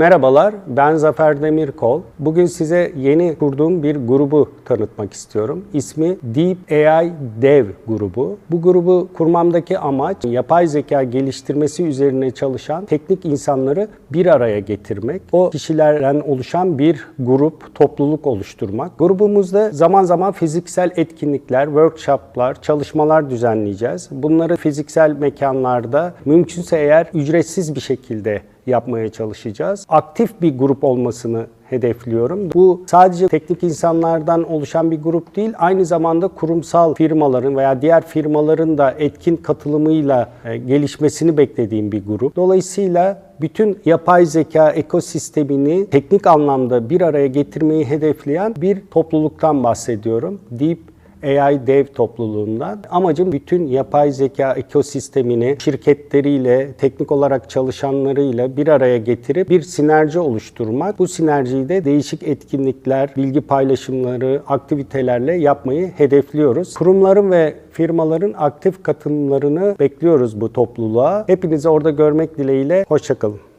Merhabalar, ben Zafer Demirkol. Bugün size yeni kurduğum bir grubu tanıtmak istiyorum. İsmi Deep AI Dev grubu. Bu grubu kurmamdaki amaç yapay zeka geliştirmesi üzerine çalışan teknik insanları bir araya getirmek. O kişilerden oluşan bir grup, topluluk oluşturmak. Grubumuzda zaman zaman fiziksel etkinlikler, workshoplar, çalışmalar düzenleyeceğiz. Bunları fiziksel mekanlarda mümkünse eğer ücretsiz bir şekilde yapmaya çalışacağız. Aktif bir grup olmasını hedefliyorum. Bu sadece teknik insanlardan oluşan bir grup değil, aynı zamanda kurumsal firmaların veya diğer firmaların da etkin katılımıyla e, gelişmesini beklediğim bir grup. Dolayısıyla bütün yapay zeka ekosistemini teknik anlamda bir araya getirmeyi hedefleyen bir topluluktan bahsediyorum. Deep AI Dev topluluğundan. Amacım bütün yapay zeka ekosistemini şirketleriyle, teknik olarak çalışanlarıyla bir araya getirip bir sinerji oluşturmak. Bu sinerjiyi de değişik etkinlikler, bilgi paylaşımları, aktivitelerle yapmayı hedefliyoruz. Kurumların ve firmaların aktif katılımlarını bekliyoruz bu topluluğa. Hepinizi orada görmek dileğiyle. Hoşçakalın.